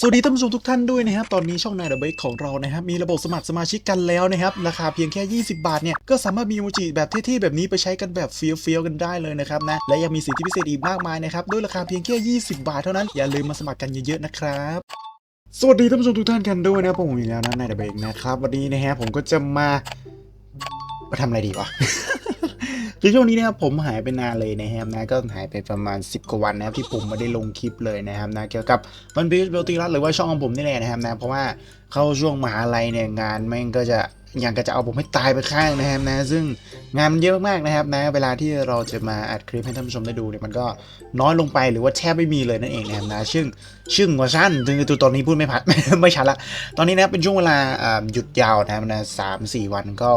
สวัสดีท่านผู้ชมทุกท่านด้วยนะครับ ตอนนี้ช่องนายเดอะเบกของเรานะครับ มีระบบสมัครสมาชิกกันแล้วนะครับ ราคาเพียงแค่ 20 บาทเนี่ย ก็สามารถมีโมจิแบบเท่ๆ แบบนี้ไปใช้กันแบบเฟี้ยวๆ กันได้เลยนะครับนะ และยังมีสิทธิพิเศษอีกมากมายนะครับ ด้วยราคาเพียงแค่ 20 บาทเท่านั้น อย่าลืมมาสมัครกันเยอะๆ นะครับสวัสดีท่านผู้ชมทุกท่านกันด้วยนะผมอีกแล้วนะนายเดอะเบกนะครับวันนี้นะฮะผมก็จะมามาทำอะไรดีวะ คือช่วงนี้นะครับผมหายไปนานเลยนะครับนะก็หายไปประมาณ 10 กว่าวันนะครับที่ผมไม่ได้ลงคลิปเลยนะครับนะเกี่ยวกับวันพีชเบลติรัสหรือว่าช่องของผมนี่แหละนะครับนะเพราะว่าเข้าช่วงมหาลัยเนี่ยงานแม่งก็จะ อยังก็จะเอาผมให้ตายไปข้างนะครับนะ ซึ่งงานมันเยอะมากนะครับนะ เวลาที่เราจะมาอัดคลิปให้ท่านผู้ชมได้ดูเนี่ยมันก็น้อยลงไปหรือว่าแทบไม่มีเลยนั่นเองนะครับนะซึ่งซึ่งว่าสั้นถึงตัวตอนนี้พูดไม่พัดไม่ชัดละ ตอนนี้นะเป็นช่วงเวลาหยุดยาวนะครับนะสามสี่วันก็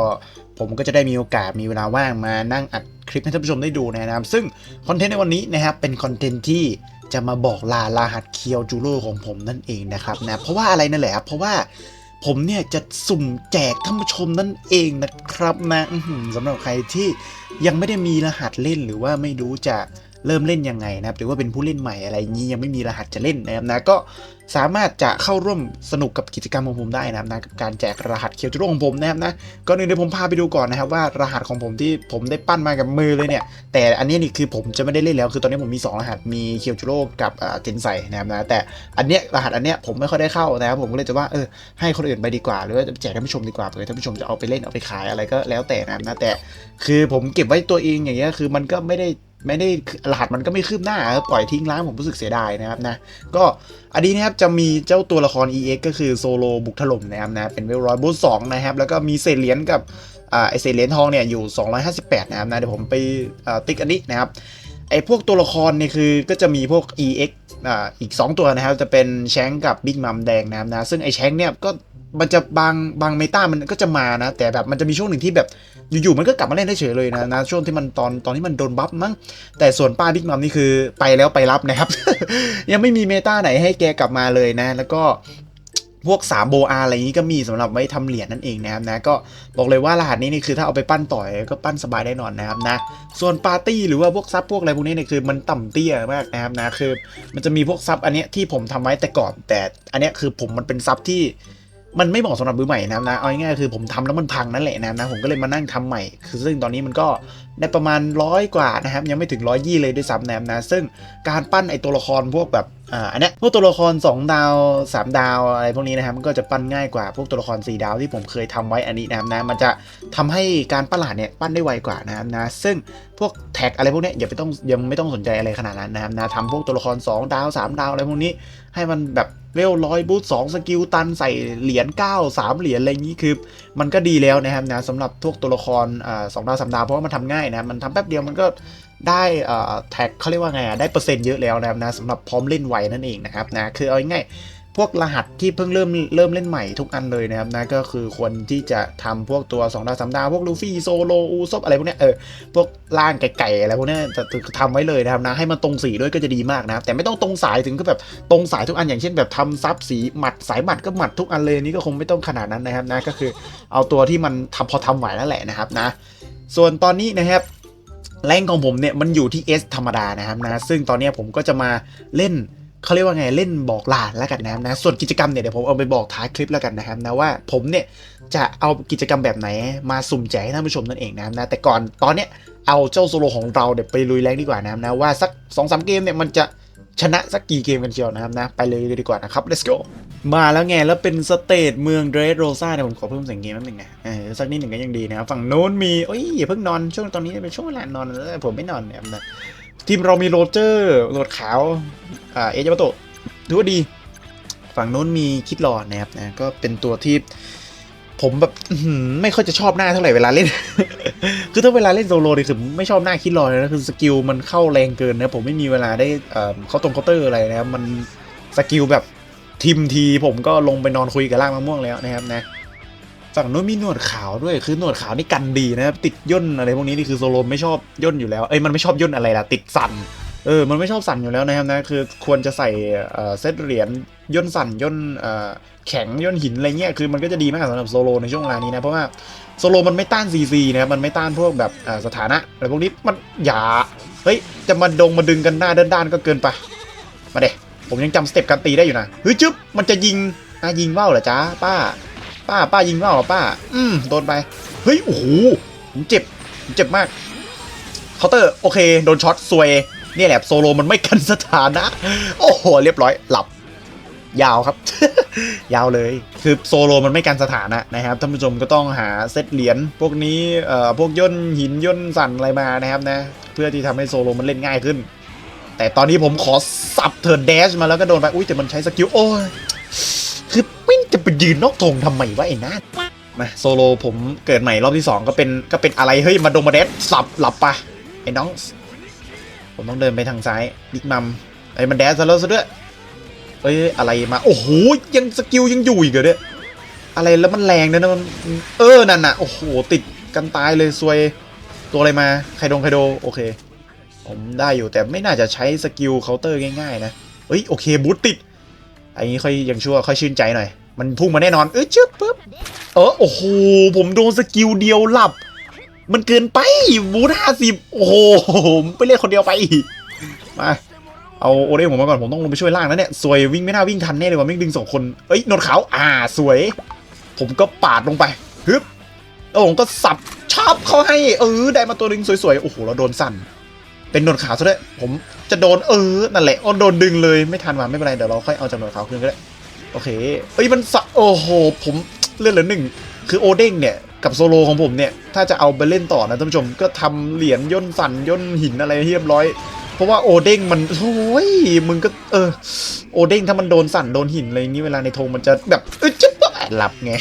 ผมก็จะได้มีโอกาสมีเวลาว่างมานั่งอัดคลิปให้ท่านผู้ชมได้ดูนะครับ ซึ่งคอนเทนต์ในวันนี้นะครับเป็นคอนเทนต์ที่จะมาบอกลารหัสเคียวจูโร่ของผมนั่นเองนะครับนะเพราะว่าอะไรนั่นแหละเพราะว่า ผมเนี่ยจะสุ่มแจกท่านผู้ชมนั่นเองนะครับนะสำหรับใครที่ยังไม่ได้มีรหัสเล่นหรือว่าไม่รู้จะ เริ่มเล่นยังไงนะครับหรือว่าเป็นผู้เล่นใหม่อะไรอย่างนี้ยังไม่มีรหัสจะเล่นนะครับนะก็สามารถจะเข้าร่วมสนุกกับกิจกรรมของผมได้นะครับนะกับการแจกรหัสเคียวจูโร่ของผมนะครับนะก่อนอื่นเดี๋ยวผมพาไปดูก่อนนะครับว่ารหัสของผมที่ผมได้ปั้นมากับมือเลยเนี่ย แต่อันนี้นี่คือผมจะไม่ได้เล่นแล้วคือตอนนี้ผมมี 2 รหัสมีเคียวจูโร่กับเจนไซนะครับนะแต่อันเนี้ยรหัสอันเนี้ยผมไม่ค่อยได้เข้านะครับผมก็เลยจะว่าเออให้คนอื่นไปดีกว่าหรือว่าจะแจกท่านผู้ชมดีกว่าเผื่อท่านผู้ชมจะเอาไปเล่นเอาไปขายอะไรก็แล้วแต่นะครับนะแต่คือผมเก็บไว้ตัวเองอย่างเงี้ยคือมันก็ไม่ได้ ไม่ได้รหัสมันก็ไม่คืบหน้าปล่อยทิ้งร้างผมรู้สึกเสียดายนะครับนะก็อันนี้นะครับจะมีเจ้าตัวละคร EX ก็คือโซโลบุกถล่มนะครับนะเป็นเวลร้อยบูสองนะครับแล้วก็มีเศษเหรียญกับไอเศษเหรียญทองเนี่ยอยู่ 258 นะครับนะเดี๋ยวผมไปติ๊กอันนี้นะครับไอพวกตัวละครเนี่ยคือก็จะมีพวก EX อ่าอีก 2 ตัวนะครับจะเป็นแชงกับบิ๊กมัมแดงนะครับนะซึ่งไอแชงเนี่ยก็มันจะบางบางเมตามันก็จะมานะ แต่แบบมันจะมีช่วงหนึ่งที่แบบ อยู่ๆมันก็กลับมาเล่นได้เฉยเลยนะนะช่วงที่มันตอนตอนที่มันโดนบัฟมั้งแต่ส่วนป้าบิ๊กมัมนี่คือไปแล้วไปรับนะครับ ยังไม่มีเมตาไหนให้แกกลับมาเลยนะ แล้วก็พวก3โบอาอะไรนี้ก็มีสำหรับไว้ทำเหรียญนั่นเองนะครับนะก็บอกเลยว่ารหัสนี้นี่คือถ้าเอาไปปั้นต่อยก็ปั้นสบายได้นอนนะครับนะส่วนปาร์ตี้หรือว่าพวกซับพวกอะไรพวกนี้เนี่ยคือมันต่ำเตี้ยมากนะครับนะคือ มันจะมีพวกซับอันเนี้ยที่ผมทำไว้แต่ก่อนแต่อันเนี้ยคือผมมันเป็นซับที่ มันไม่เหมาะสำหรับมือใหม่นะนะเอาง่ายๆคือผมทำแล้วมันพังนั่นแหละนะนะผมก็เลยมานั่งทำใหม่ คือซึ่งตอนนี้มันก็ ได้ประมาณร้อยกว่านะครับยังไม่ถึงร้อยยี่เลยด้วยซ้ำนะครับนะซึ่งการปั้นไอตัวละครพวกแบบอ่าอันเนี้ยพวกตัวละคร 2 ดาว 3 ดาวอะไรพวกนี้นะครับมันก็จะปั้นง่ายกว่าพวกตัวละคร 4 ดาวที่ผมเคยทำไว้อันนี้นะครับนะมันจะทำให้การปั้นหลาดเนี่ยปั้นได้ไวกว่านะครับนะซึ่งพวกแท็กอะไรพวกเนี้ยอย่าไปต้องยังไม่ต้องสนใจอะไรขนาดนั้นนะครับนะทำพวกตัวละคร 2 ดาว 3 ดาวอะไรพวกนี้ ให้มันแบบเวลร้อยบูทสองสกิลตันใส่เหรียญ9 3 เหรียญอะไรอย่างนี้คือ มันก็ดีแล้วนะครับนะสำหรับพวกตัวละครสองดาวสามดาวเพราะว่ามันทำง่ายนะมันทำแป๊บเดียวมันก็ได้แท็กเขาเรียกว่าไงอะได้เปอร์เซ็นต์เยอะแล้วนะครับนะสำหรับพร้อมเล่นไวนั่นเองนะครับนะคือเอาง่ายๆพวกรหัสที่เพิ่งเริ่มเริ่มเล่นใหม่ทุกอันเลยนะครับนะก็คือควรที่จะทำพวกตัว2ดาว3ดาวพวกลูฟี่โซโลอูซบอะไรพวกนี้เออพวกล่างไก่ๆอะไรพวกนี้จะทำไว้เลยนะครับนะให้มันตรงสีด้วยก็จะดีมากนะครับแต่ไม่ต้องตรงสายถึงก็แบบตรงสายทุกอันอย่างเช่นแบบทำซับสีหมัดสายหมัดก็หมัดทุกอันเลยนี่ก็คงไม่ต้องขนาดนั้นนะครับนะก็คือเอาตัวที่มันทำพอทำไหวนั่นแหละนะครับนะ ส่วนตอนนี้นะครับแรงของผมเนี่ยมันอยู่ที่ S ธรรมดานะครับนะซึ่งตอนนี้ผมก็จะมาเล่นเขาเรียกว่าไงเล่นบอกลาแล้วกันนะครับนะส่วนกิจกรรมเนี่ยเดี๋ยวผมเอาไปบอกท้ายคลิปแล้วกันนะครับนะว่าผมเนี่ยจะเอากิจกรรมแบบไหนมาสุ่มแจกให้ท่านผู้ชมนั่นเองนะครับนะแต่ก่อนตอนเนี้ยเอาเจ้าโซโลของเราเดี๋ยวไปลุยแรงดีกว่านะครับนะว่าสัก2อสเกมเนี่ยมันจะ ชนะสักกี่เกมกันเชียวนะครับนะ ไปเลยดีกว่านะครับ let's go มาแล้วไง แล้วเป็นสเตทเมืองเดรสโรซาเนี่ยผมขอเพิ่มเสียงเกมนิดหนึ่งนะเออสักนิดหนึ่งก็ยังดีนะครับ ฝั่งโน้นมีโอ้ยอย่าเพิ่งนอนช่วงตอนนี้เป็นช่วงเวลานอนแล้วผมไม่นอนนี่ยนะทีมเรามีโรเจอร์โรดขาวอ่าเอเจมาโตถือว่าดี ฝั่งโน้นมีคิดรอดนะครับนะก็เป็นตัวที่ ผมแบบไม่ค่อยจะชอบหน้าเท่าไหร่เวลาเล่น คือถ้าเวลาเล่นโซโลนี่คือไม่ชอบหน้าคิดรอยนะคือสกิลมันเข้าแรงเกินนะผมไม่มีเวลาได้เอ่อเข้าตรงเคาน์เตอร์อะไรนะครับมันสกิลแบบทิมทีผมก็ลงไปนอนคุยกับล่างมะม่วงแล้วนะครับนะฝั่งนู้นมีหนวดขาวด้วยคือหนวดขาวนี่กันดีนะครับติดย่นอะไรพวกนี้นี่คือโซโลไม่ชอบย่นอยู่แล้วเอ้ยมันไม่ชอบย่นอะไรล่ะติดสั่น เออ มันไม่ชอบสั่นอยู่แล้วนะครับนะ คือควรจะใส่เซตเหรียญย่นสั่นย่นแข็งย่นหินอะไรเงี้ย คือมันก็จะดีมากสำหรับโซโลในช่วงเวลานี้นะ เพราะว่าโซโลมันไม่ต้านซีซีนะ มันไม่ต้านพวกแบบสถานะอะไรพวกนี้ มันอย่า เฮ้ย จะมาดงมาดึงกันหน้าด้านๆก็เกินไป มาเด็ผมยังจำสเต็ปการตีได้อยู่นะ เฮ้ยจึ๊บ มันจะยิงอะยิงว่าวเหรอจ๊ะป้า ป้า ป้ายิงว่าวเหรอป้า อืมโดนไป เฮ้ย โอ้โห ผมเจ็บ ผมเจ็บมาก เคาน์เตอร์ โอเค โดนช็อตซวย นี่แหละโซโลมันไม่กันสถานะ โอ้โห เรียบร้อยหลับ ยาวครับ ยาวเลย คือโซโลมันไม่กันสถานะนะครับท่านผู้ชมก็ต้องหาเซตเหรียญพวกนี้เอ่อพวกย่นหินย่นสั่นอะไรมานะครับนะ เพื่อที่ทำให้โซโลมันเล่นง่ายขึ้น แต่ตอนนี้ผมขอสับเทิร์นเดชมาแล้วก็โดนไปอุ้ยแต่มันใช้สกิลโอ้ยคือปิ้งจะไปยืนนอกธงทำไมวะไอ้นัทมาโซโลผมเกิดใหม่รอบที่ 2 ก็เป็นก็เป็นอะไรเฮ้ยมาดงมาเดชสับหลับปะไอ้น้อง ผมต้องเดินไปทางซ้ายบิ๊กมัมไอ้มันแดชซะแล้วซะด้วยเอ้ยอะไรมาโอ้โหยังสกิลยังอยู่อีกเหรอเนี่ยอะไรแล้วมันแรงนะนะมันเออนั่นน่ะโอ้โหติดกันตายเลยซวยตัวอะไรมาไคโดงไคโดโอเค ผมได้อยู่แต่ไม่น่าจะใช้สกิลเคาน์เตอร์ง่ายๆนะเอ้ยโอเคบูตติดไอ้นี้ค่อยยังชั่วค่อยชื่นใจหน่อย มันพุ่งมาแน่นอนเอ้ยชึบปึ๊บเออโอ้โหผมโดนสกิลเดียวหลับ มันเกินไปบูทห้าสิบโอ้โหไปเล่นคนเดียวไปมาเอาโอเด้ผมมาก่อนผมต้องลงไปช่วยล่างนะเนี่ยสวยวิ่งไม่น่าวิ่งทันแน่เลยว่ะไม่ดึงสองคนเอ้ยนนขาวอ่าสวย ผมก็ปาดลงไปฮึบแล้วผมก็สับชอบเขาให้เออได้มาตัวนึงสวยๆโอ้โหเราโดนสั่นเป็นนดขาวซะด้วยผมจะโดนเออนั่นแหละอ๋อโดนดึงเลยไม่ทันว่ะไม่เป็นไรเดี๋ยวเราค่อยเอาจากนวดขาวขึ้นก็ได้โอเคเอ้ยมันสะโอ้โหผมเลื่อนเหลือหนึ่งคือโอเด้งเนี่ย กับโซโลของผมเนี่ย ถ้าจะเอาไปเล่นต่อนะท่านผู้ชมก็ทำเหรียญย่นสันย่นหินอะไรเรียบร้อย เพราะว่าโอเด้งมันโอ้ยมึงก็เออ โอเด้งถ้ามันโดนสันโดนหินอะไรอย่างนี้เวลาในธงมันจะแบบเออจะหลับไง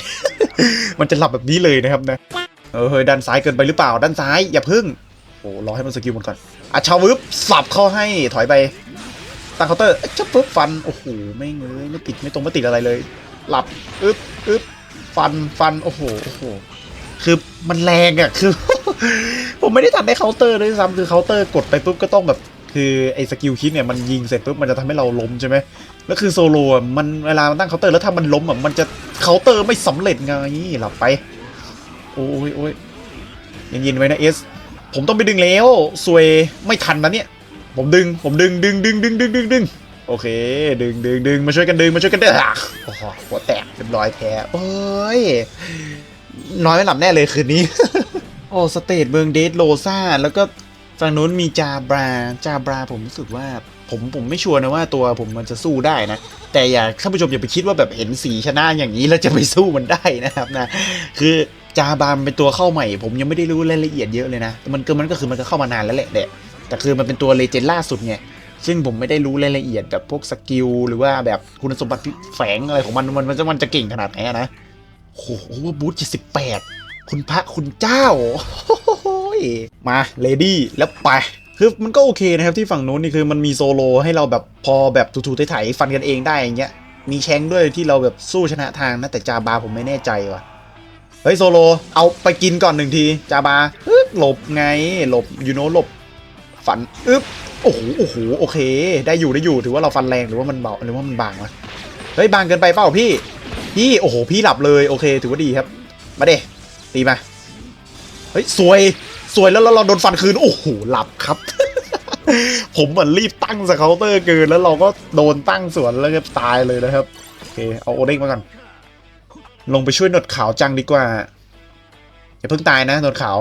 มันจะหลับแบบนี้เลยนะครับนะเออเฮ้ยด้านซ้ายเกินไปหรือเปล่าด้านซ้าย อย่าพึ่งโอ้รอให้มันสกิลมันก่อนอะชาววึบสับเข้าให้ถอยไปตั้งเคาน์เตอร์อ้ยจะปึ๊บฟันโอ้โหไม่เงยไม่ติดไม่ตรงไม่ติดอะไรเลย หลับอึ๊บอึ๊บฟันฟันโอ้โหโอ้โห คือมันแรงอะคือ ผมไม่ได้ทันได้เคาน์เตอร์ด้วยซ้ำคือเคาน์เตอร์กดไปปุ๊บก็ต้องแบบ คือไอ้สกิลคิดเนี่ยมันยิงเสร็จปุ๊บมันจะทำให้เราล้มใช่ไหมแล้วคือโซโล่ะมันเวลามันตั้งเคาน์เตอร์แล้วถ้ามันล้มอะมันจะเคาน์เตอร์ไม่สำเร็จไงหลับไป โอ้ยโอ้ยเย็นไว้นะเอสผมต้องไปดึงแล้วซวยไม่ทันนะเนี่ย ผมดึงผมดึงดึงดึงดึงดึงดึงดึงโอเค ดึงดึงดึงมาช่วยกันดึงมาช่วยกันเด้อโอ้โหหัวแตกเรียบร้อยแพ้โอ้ย น้อยไม่หลับแน่เลยคืนนี้ โอ้สเตทเมืองเดทโลซาแล้วก็ฝั่งนู้นมีจาบราจาบราผมรู้สึกว่าผมผมไม่ชัวร์นะว่าตัวผมมันจะสู้ได้นะ แต่อย่าท่านผู้ชมอย่าไปคิดว่าแบบเห็นสีชนะอย่างนี้แล้วจะไปสู้มันได้นะครับนะคือจาบามเป็นตัวเข้าใหม่ ผมยังไม่ได้รู้รายละเอียดเยอะเลยนะแต่มันก็มันก็คือมันก็เข้ามานานแล้วแหละแต่แต่คือมันเป็นตัวเลเจนด์ล่าสุดไงซึ่งผมไม่ได้รู้รายละเอียดแบบพวกสกิลหรือว่าแบบคุณสมบัติแฝงอะไรของมันมันมันจะมันจะเก่งขนาดไหนอะ โอ้โหบูทเจ็ดสิบแปดคุณพระคุณเจ้าโอ้ยมาเลดี้แล้วไป คือมันก็โอเคนะครับที่ฝั่งนู้นนี่คือมันมีโซโลให้เราแบบพอแบบทูๆไถๆฟันกันเองได้อย่างเงี้ย มีแชงด้วยที่เราแบบสู้ชนะทางนะแต่จาบาผมไม่แน่ใจว่ะ เฮ้ยโซโล เอาไปกินก่อนหนึ่งที จาบาอึ๊บหลบไงหลบยูโนหลบฝันอึ๊บโอ้โหโอ้โหโอเค ได้อยู่ได้อยู่ถือว่าเราฟันแรงหรือว่ามันเบาหรือว่ามันบางวะเฮ้ยบางเกินไปเปล่าพี่ พี่ โอ้โห พี่หลับเลย โอเค ถือว่าดีครับ มาเดตีมา เฮ้ย สวย สวยแล้วเราโดนฟันคืน โอ้โห หลับครับ ผมเหมือนรีบตั้งสเคาน์เตอร์เกิน แล้วเราก็โดนตั้งสวนแล้วก็ตายเลยนะครับ โอเค เอาโอเด้งมาก่อน ลงไปช่วยหนดขาวจังดีกว่า อย่าเพิ่งตายนะหนดขาว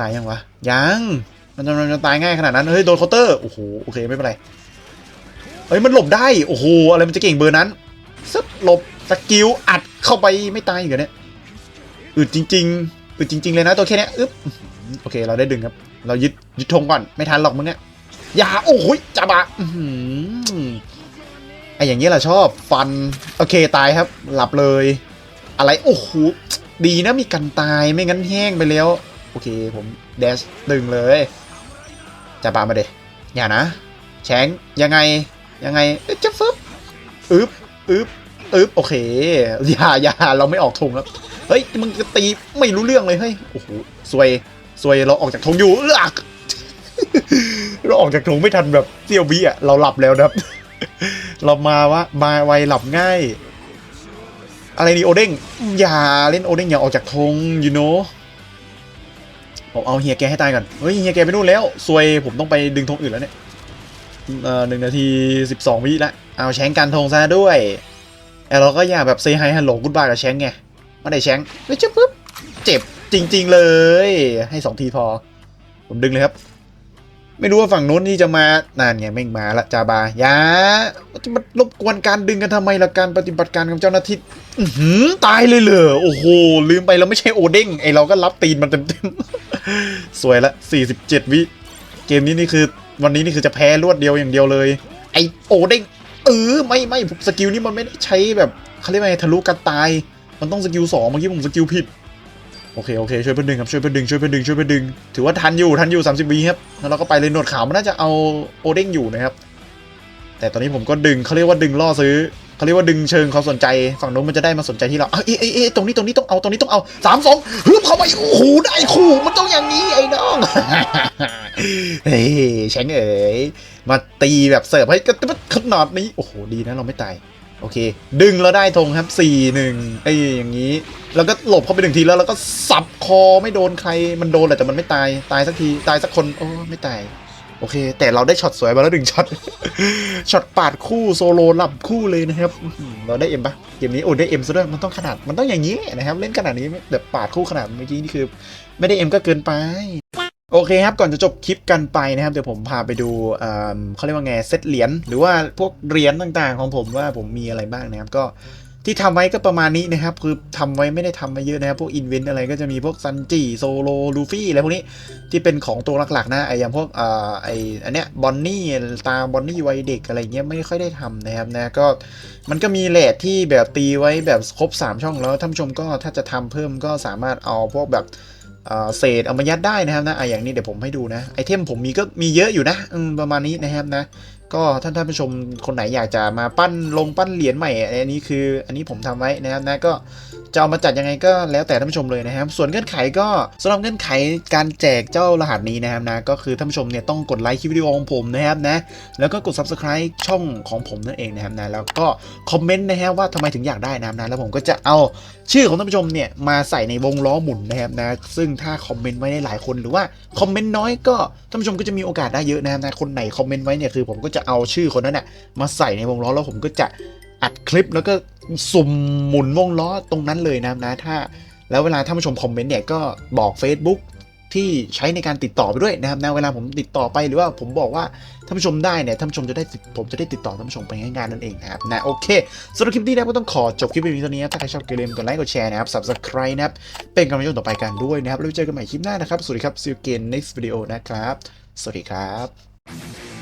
ตายยังวะ ยัง มันจะมันจะตายง่ายขนาดนั้น เฮ้ย โดนเคาน์เตอร์ โอ้โห โอเค ไม่เป็นไร เฮ้ย มันหลบได้ โอ้โห อะไรมันจะเก่งเบอร์นั้น ซึบหลบสกิลอัดเข้าไปไม่ตายอีกเหรอเนี่ยอึดจริงๆอึดจริง ๆ เลยนะตัวแค่เนี้ยอึ๊บโอเค เราได้ดึงครับ เรายึดยึดธงก่อนไม่ทันหรอกมึงเนี่ยอย่าโอ้โหยจับอะอื้อหือไออย่างเงี้ยแหละชอบฟัน โอเคตายครับ หลับเลย อะไรโอ้โหดีนะมีกันตายไม่งั้นแห้งไปแล้ว โอเคผมเดชดึงเลยจับปามาเดอย่านะแชงยังไงยังไงเอ๊ะจะฟึบอึ๊บ อึ๊บอึ๊บโอเคอย่าอย่าเราไม่ออกธงแล้วเฮ้ยมึงจะตีไม่รู้เรื่องเลยเฮ้ยโอ้โหซวยซวยเราออกจากธงอยู่เอือกเราออกจากธงไม่ทันแบบเซี่ยววิอะเราหลับแล้วนะครับ เรามาวะมาไวหลับง่าย อะไรนี่โอเด้งอย่าเล่นโอเด้งอย่าออกจากธง you know ผมเอาเฮียแกให้ตายก่อนเฮ้ยเฮียแกไปนู่นแล้วซวยผมต้องไปดึงธงอื่นแล้วเนี่ย หนึ่งนาทีสิบสองวิละเอาแชงกันทงซะด้วยแต่เราก็อย่าแบบเซฮายฮัลโหลกุดบายกับแชงไงไม่ได้แชงไม่ใช่ปุ๊บเจ็บจริง ๆ เลย ให้สองทีพอ ผมดึงเลยครับ ไม่รู้ว่าฝั่งนู้นนี่จะมานานไงแม่งมาละจาบายาจะมารบกวนการดึงกันทำไมละการปฏิบัติการของเจ้าหน้าที่อื้อหือตายเลยเหรอโอ้โหลืมไปเราไม่ใช่โอเด้งไอเราก็รับตีนมันเต็มๆสวยละ47 วิเกมนี้นี่คือ วันนี้นี่คือจะแพ้รวดเดียวอย่างเดียวเลย ไอโอเด้งเออไม่ไม่สกิลนี้มันไม่ได้ใช้แบบเขาเรียกว่าไงทะลุกันตาย มันต้องสกิลสองเมื่อกี้ผมสกิลผิดโอเคโอเคช่วยเพื่อนดึงครับช่วยเพื่อนดึงช่วยเพื่อนดึงช่วยเพื่อนดึงถือว่าทันอยู่ทันอยู่ 30วิครับแล้วเราก็ไปเลยหนวดขาวมันน่าจะเอาโอเด้งอยู่นะครับแต่ตอนนี้ผมก็ดึงเขาเรียกว่าดึงล่อซื้อ เขาเรียกว่าดึงเชิงความสนใจฝั่งโน้นมันจะได้มาสนใจที่เราเอ้ยเอ้ยเอ้ยตรงนี้ตรงนี้ต้องเอาตรงนี้ต้องเอาสามสองฮึบเข้าไปโอ้โหได้คู่มันต้องอย่างนี้ไอ้น้องเฮ้ยแชงเอ๋ยมาตีแบบเสิร์ฟให้กระตุ้ขนาดนี้โอ้โหดีนะเราไม่ตายโอเค ดึงแล้วได้ธงครับ4ี่หนึ่งไอ้อย่างนี้ แล้วก็หลบเข้าไปหนึ่งทีแล้วแล้วก็สับคอไม่โดนใครมันโดนแหละแต่มันไม่ตายตายสักทีตายสักคนโอ้ไม่ตาย โอเค แต่เราได้ช็อตสวยมาแล้วหนึ่งช็อต ช็อตปาดคู่โซโลหลับคู่เลยนะครับ เราได้เอ็มปะเกมนี้โอ้ได้เอ็มซะด้วย มันต้องขนาด มันต้องอย่างนี้นะครับ เล่นขนาดนี้แบบปาดคู่ขนาดเมื่อกี้นี่คือ ไม่ได้เอ็มก็เกินไป โอเคครับ ก่อนจะจบคลิปกันไปนะครับ เดี๋ยวผมพาไปดูเอิ่มเขาเรียกว่าไงเซตเหรียญหรือว่าพวกเหรียญต่างๆ ของผมว่าผมมีอะไรบ้างนะครับ ก็ ที่ทำไว้ก็ประมาณนี้นะครับ คือทำไว้ไม่ได้ทำมาเยอะนะครับ พวกอินเวนต์อะไรก็จะมีพวกซันจิโซโลลูฟี่อะไรพวกนี้ที่เป็นของตัวหลักๆนะไออย่างพวกอ่อไออันเนี้ยบอนนี่ตาบอนนี่วัยเด็กอะไรเงี้ยไม่ค่อยได้ทำนะครับนะก็มันก็มีเลทที่แบบตีไว้แบบครบ 3 ช่องแล้วท่านชมก็ถ้าจะทำเพิ่มก็สามารถเอาพวกแบบเศษเอามายัดได้นะครับนะไออย่างนี้เดี๋ยวผมให้ดูนะไอเทมผมมีก็มีเยอะอยู่นะประมาณนี้นะครับนะ ก็ท่านท่านผู้ชมคนไหนอยากจะมาปั้นลงปั้นเหรียญใหม่อันนี้คือ อันนี้ผมทำไว้นะครับนะก็จะเอามาจัดยังไงก็แล้วแต่ท่านผู้ชมเลยนะครับ ส่วนเงื่อนไขก็สำหรับเงื่อนไขการแจกเจ้ารหัสนี้นะครับนะก็คือท่านผู้ชมเนี่ยต้องกดไลค์คลิปวิดีโอของผมนะครับนะแล้วก็กด subscribe ช่องของผมนั่นเองนะครับนะแล้วก็คอมเมนต์นะฮะว่าทำไมถึงอยากได้นะครับนะแล้วผมก็จะเอาชื่อของท่านผู้ชมเนี่ยมาใส่ในวงล้อหมุนนะครับนะซึ่งถ้าคอมเมนต์ไว้ได้หลายคนหรือว่าคอมเมนต์น้อยก็ท่านผู้ชมก็จะมีโอกาสได้เยอะนะครับนะคนไหนคอมเมนต์ไว้เนี่ยคือผมก็จะเอาชื่อคนนั้นน่ะมาใส่ในวงล้อแล้วผมก็จะอัดคลิปแล้วก็สุ่มหมุนวงล้อตรงนั้นเลยนะนะถ้าแล้วเวลาท่านผู้ชมคอมเมนต์เนี่ยก็บอก Facebook ที่ใช้ในการติดต่อไปด้วยนะครับนะเวลาผมติดต่อไปหรือว่าผมบอกว่าท่านผู้ชมได้เนี่ยท่านผู้ชมจะได้ผมจะได้ติดต่อท่านผู้ชมไปง่ายๆนั่นเองนะครับนะโอเคสำหรับคลิปนี้นะก็ต้องขอจบคลิปเพียงเนี้ถ้าใครชอบอย่าลืมกดไลค์กดแชร์นะครับ subscribe นะครับเป็นกำลังใจต่อไปกันด้วยนะครับแล้วเจอกันใหม่คลิปหน้านะครับสวัสดีครับ see you again next video นะครับสวัสดีครับ